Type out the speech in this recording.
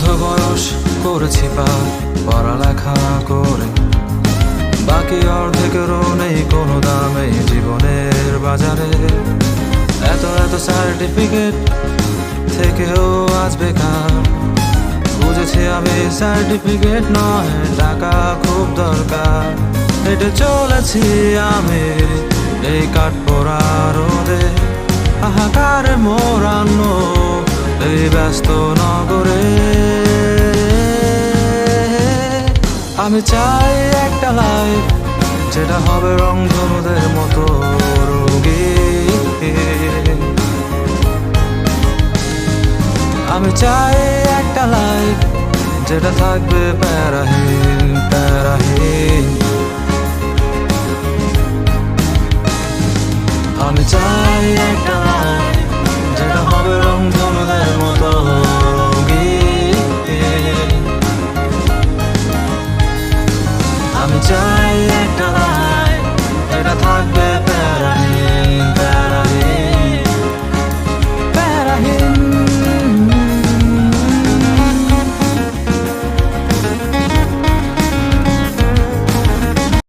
অর্ধ বয়স করেছি পার পড়ালেখা করে। বাকি অর্ধেকেরও নেই কোনো দাম এই জীবনের বাজারে। এত এত সার্টিফিকেট থেকেও আজ বেকার। বুঝেছি আমি সার্টিফিকেট নয়, টাকা খুব দরকার। হেঁটে চলেছি আমি, এই কাঠ পোড়া রোদে। হাহাকারে মোরানো এই ব্যস্ত নগরে। আমি চাই একটা লাইফ যেটা হবে রংধনুদের মতো রোগী। আমি চাই একটা লাইফ যেটা থাকবে প্যারাহীন প্যারাহীন। আমি চাই একটা রঙিন। আমি চাই